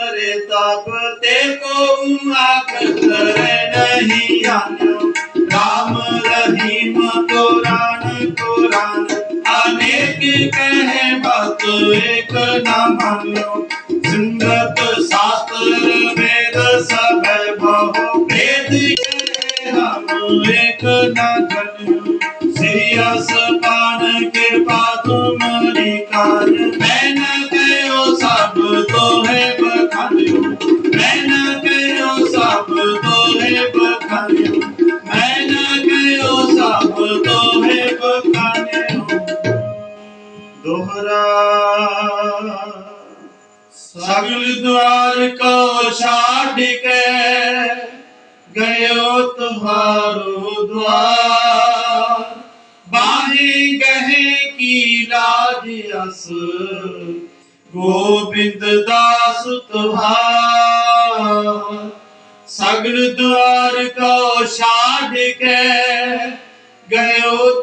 रे तब ते को आखत नहीं राम रहीम कुरान कुरान अनेक कहे बात एक न मानो। सुंदर शास्त्र वेद सब बहु वेद कहे एक न जन्म सिरियस ਤੋਹਰਾ ਸਗਲ ਦੁਆਰ ਕੋ ਛਾੜ ਕੇ ਗਇਓ ਤੁਹਾਰੋ ਦੁਆਰ ਬਾਹੀ ਗਹੇ ਕੀ ਲਾਜ ਅਸ, ਗੋਬਿੰਦ ਦਾਸ ਤੁਹਾਰ। ਸਗਲ ਦੁਆਰ ਕੋ ਛਾੜ ਕੇ ਗਇਓ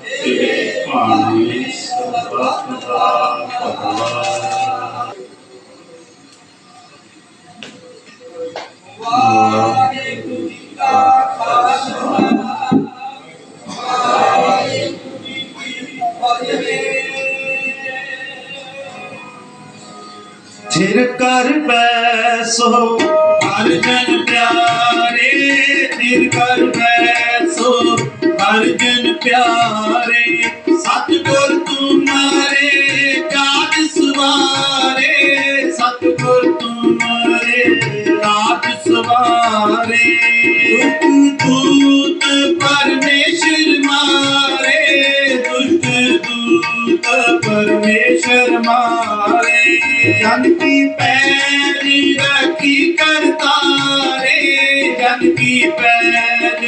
ਤੇਰੇ ਪਾਣੀ ਸਰਬੱਤ ਦਾ ਭਲਾ ਵਾਹਿਗੁਰੂ ਜੀ ਕਾ ਖਾਲਸਾ ਵਾਹਿਗੁਰੂ ਕਰ ਬੈਸੋ, ਹਰ ਜਨ ਪਿਆਰੇ ਥਿਰ ਕਰ ਬੈਸੋ। ਹਰ ਜਨ ਪਿਆਰੇ, ਸਤਿਗੁਰ ਤੁਮਾਰੇ ਕਾਜ ਸਵਾਰੇ, ਸਤਿਗੁਰ ਤੁਮਾਰੇ ਕਾਜ ਸਵਾਰੇ। ਦੁਖ ਦੂਤ ਪਰਮੇਸ਼ਰ ਮਾਰੇ, ਦੁਸ਼ਟ ਦੂਤ ਪਰਮੇਸ਼ਰ ਮਾਰੇ। ਜਨ ਕੀ ਪੈਰੀ ਰੱਖੀ ਕਰਤਾ ਜਨ ਕੀ ਪੈਜ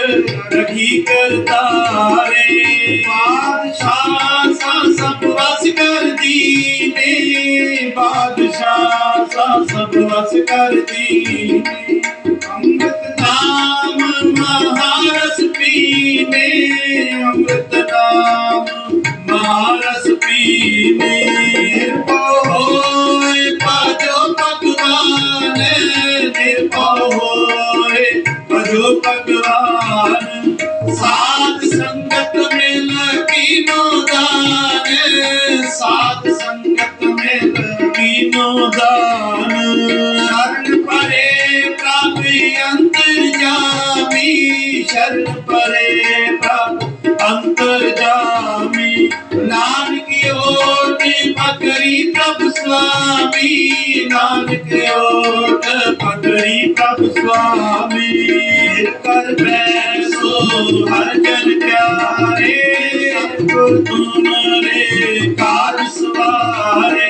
ਰੱਖੀ ਕਰਤਾਰੇ। ਬਾਦਸ਼ਾਹ ਸਾ ਸਭ ਵਸ ਕਰਦੀ ਨੇ। ਬਾਦਸ਼ਾਹ ਸਾ ਸਭ ਵਸ ਕਰਦੀ ਅੰਮ੍ਰਿਤ ਨਾਮ ਮਹਾਰਸ ਪੀਨੇ। ਅੰਮ੍ਰਿਤ ਨਾਮ ਮਹਾਰਸ ਪੀਨੇ। ਭਜੋ ਭਗਵਾਨ ਸਾਧ ਸੰਗਤ ਮਿਲ ਕੀਨੋ ਦਾਨ ਸਾਧ ਸੰਗਤ ਮਿਲ ਕੀਨੋ ਦਾਨ ਸ਼ਰਨ ਪਰੇ ਪ੍ਰਭ ਅੰਤਰ ਜਾਮੀ, ਸ਼ਰਨ ਪਰੇ ਪ੍ਰਭ ਅੰਤਰ ਜਾਮੀ। ਨਾਨਕੀ ਓਟ ਪਕਰੀ ਪ੍ਰਭ ਸੁਆਮੀ, ਨਾਨਕ ਓਟ ਪਕਰੀ ਪ੍ਰਭ ਸੁਆਮੀ। ਬੈਸੋ ਹਰ ਜਨ ਪਿਆਰੇ ਸਤਿਗੁਰ ਤੁਮਰੇ ਕਾਜ ਸਵਾਰੇ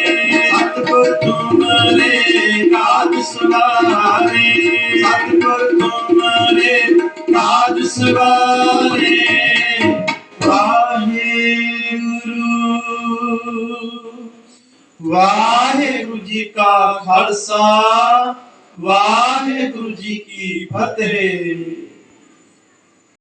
ਸਤਿਗੁਰ ਤੁਮਰੇ ਕਾਜ ਸਵਾਰੇ ਸਤਿਗੁਰ ਤੁਮਰੇ ਕਾਜ ਸਵਾਰੇ। ਵਾਹਿਗੁਰੂ ਵਾਹਿਗੁਰੂ ਜੀ ਕਾ ਖਾਲਸਾ, ਵਾਹਿਗੁਰੂ ਜੀ ਕੀ ਫਤਿਹ।